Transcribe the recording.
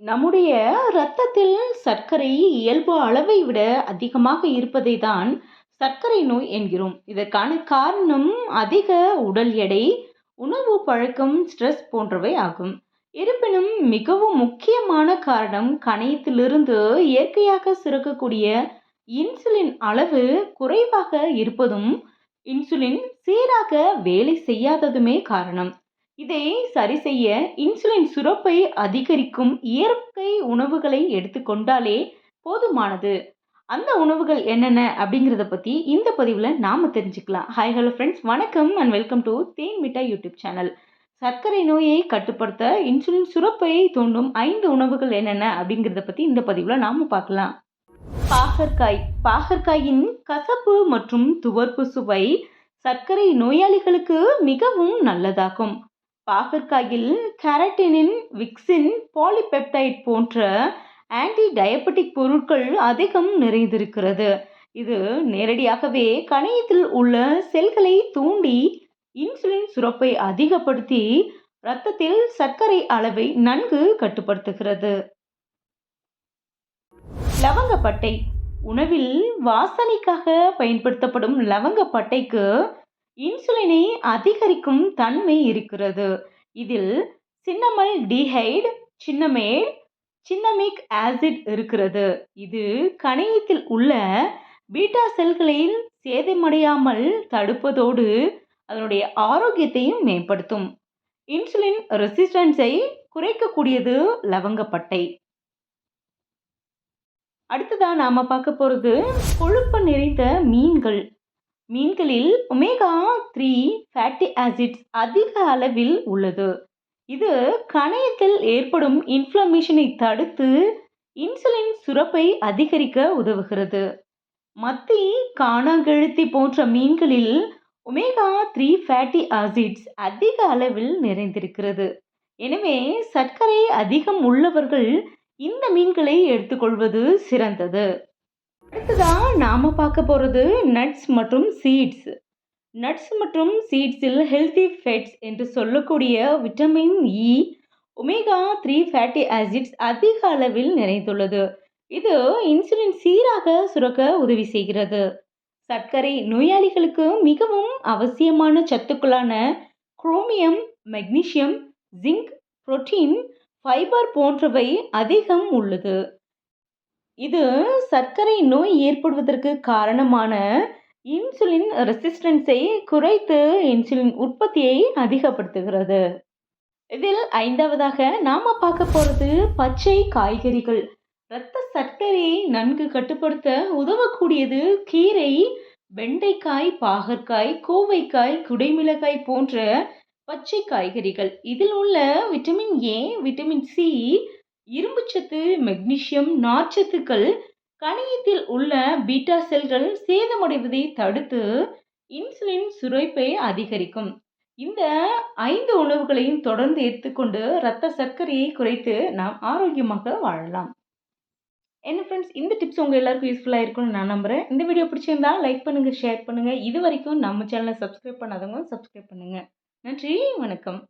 நம்முடைய இரத்தத்தில் சர்க்கரை இயல்பு அளவை விட அதிகமாக இருப்பதை தான் சர்க்கரை நோய் என்கிறோம். இதற்கான காரணம் அதிக உடல் எடை உணவு பழக்கம் ஸ்ட்ரெஸ் போன்றவை ஆகும். இருப்பினும் மிகவும் முக்கியமான காரணம் கணையத்திலிருந்து இயற்கையாக சுரக்கக்கூடிய இன்சுலின் அளவு குறைவாக இருப்பதும் இன்சுலின் சீராக வேலை செய்யாததுமே காரணம். இதை சரி செய்ய இன்சுலின் சுரப்பை அதிகரிக்கும் இயற்கை உணவுகளை எடுத்துக்கொண்டாலே போதுமானது. அந்த உணவுகள் என்னென்ன அப்படிங்கிறத பற்றி இந்த பதிவில் நாம் தெரிஞ்சுக்கலாம். ஹாய் ஹலோ ஃப்ரெண்ட்ஸ் வணக்கம் and welcome to Then Mitta YouTube channel சர்க்கரை நோயை கட்டுப்படுத்த இன்சுலின் சுரப்பை தூண்டும் ஐந்து உணவுகள் என்னென்ன அப்படிங்கிறத பற்றி இந்த பதிவில் நாம் பார்க்கலாம். பாகற்காய். பாகற்காயின் கசப்பு மற்றும் துவர்ப்பு சுவை சர்க்கரை நோயாளிகளுக்கு மிகவும் நல்லதாகும். பாகற்காயில் கேரட்டினின் விக்சின் பாலிபெப்டைட் போன்ற ஆன்டி டயபெட்டிக் பொருட்கள் அதிகம் நிறைந்திருக்கிறது. இது நேரடியாகவே கணையத்தில் உள்ள செல்களை தூண்டி இன்சுலின் சுரப்பை அதிகப்படுத்தி இரத்தத்தில் சர்க்கரை அளவை நன்கு கட்டுப்படுத்துகிறது. லவங்கப்பட்டை. உணவில் வாசனைக்காக பயன்படுத்தப்படும் லவங்கப்பட்டைக்கு இன்சுலினை அதிகரிக்கும் தன்மை இருக்கிறது. இதில் சின்னமல் டிஹைட் சின்னமேல் சின்னமிக் ஆசிட் இருக்கிறது. இது கணையத்தில் உள்ள பீட்டா செல்களில் சேதமடையாமல் தடுப்பதோடு அதனுடைய ஆரோக்கியத்தையும் மேம்படுத்தும். இன்சுலின் ரெசிஸ்டன்ஸை குறைக்கக்கூடியது லவங்கப்பட்டை. அடுத்ததாக நாம் பார்க்க போகிறது கொழுப்பு நிறைந்த மீன்கள். மீன்களில் ஒமேகா த்ரீ ஃபேட்டி ஆசிட்ஸ் அதிக அளவில் உள்ளது. இது கணையத்தில் ஏற்படும் இன்ஃப்ளமேஷனை தடுத்து இன்சுலின் சுரப்பை அதிகரிக்க உதவுகிறது. மத்தி காணாங்கழுத்தி போன்ற மீன்களில் ஒமேகா த்ரீ ஃபேட்டி ஆசிட்ஸ் அதிக அளவில் நிறைந்திருக்கிறது. எனவே சர்க்கரை அதிகம் உள்ளவர்கள் இந்த மீன்களை எடுத்துக்கொள்வது சிறந்தது. அடுத்ததாக நாம் பார்க்க போகிறது நட்ஸ் மற்றும் சீட்ஸ் நட்ஸ் மற்றும் சீட்ஸில் ஹெல்த்தி ஃபேட்ஸ் என்று சொல்லக்கூடிய vitamin E omega three fatty acids அதிக அளவில் நிறைந்துள்ளது. இது இன்சுலின் சீராக சுரக்க உதவி செய்கிறது. சர்க்கரை நோயாளிகளுக்கு மிகவும் அவசியமான சத்துக்களான chromium magnesium zinc protein fibre போன்றவை அதிகம் உள்ளது. இது சர்க்கரை நோய் ஏற்படுவதற்கு காரணமான இன்சுலின் ரெசிஸ்டன்ஸை குறைத்து இன்சுலின் உற்பத்தியை அதிகப்படுத்துகிறது. இதில் ஐந்தாவதாக நாம் பார்க்க போகிறது பச்சை காய்கறிகள். இரத்த சர்க்கரையை நன்கு கட்டுப்படுத்த உதவக்கூடியது கீரை வெண்டைக்காய் பாகற்காய் கோவைக்காய் குடைமிளகாய் போன்ற பச்சை காய்கறிகள். இதில் உள்ள விட்டமின் ஏ விட்டமின் சி இரும்புச்சத்து மெக்னீசியம் நார்ச்சத்துக்கள் கணியத்தில் உள்ள பீட்டா செல்கள் சேதமடைவதை தடுத்து இன்சுலின் சுரைப்பை அதிகரிக்கும். இந்த ஐந்து உணவுகளையும் தொடர்ந்து எடுத்துக்கொண்டு இரத்த சர்க்கரையை குறைத்து நாம் ஆரோக்கியமாக வாழலாம். என்ன ஃப்ரெண்ட்ஸ் இந்த டிப்ஸ் உங்கள் எல்லாருக்கும் யூஸ்ஃபுல்லாக இருக்கும்னு நான் நம்புகிறேன் இந்த வீடியோ பிடிச்சிருந்தா லைக் பண்ணுங்கள் ஷேர் பண்ணுங்கள் இது வரைக்கும் நம்ம சேனலை சப்ஸ்கிரைப் பண்ணாதவங்க சப்ஸ்கிரைப் பண்ணுங்கள் நன்றி வணக்கம்.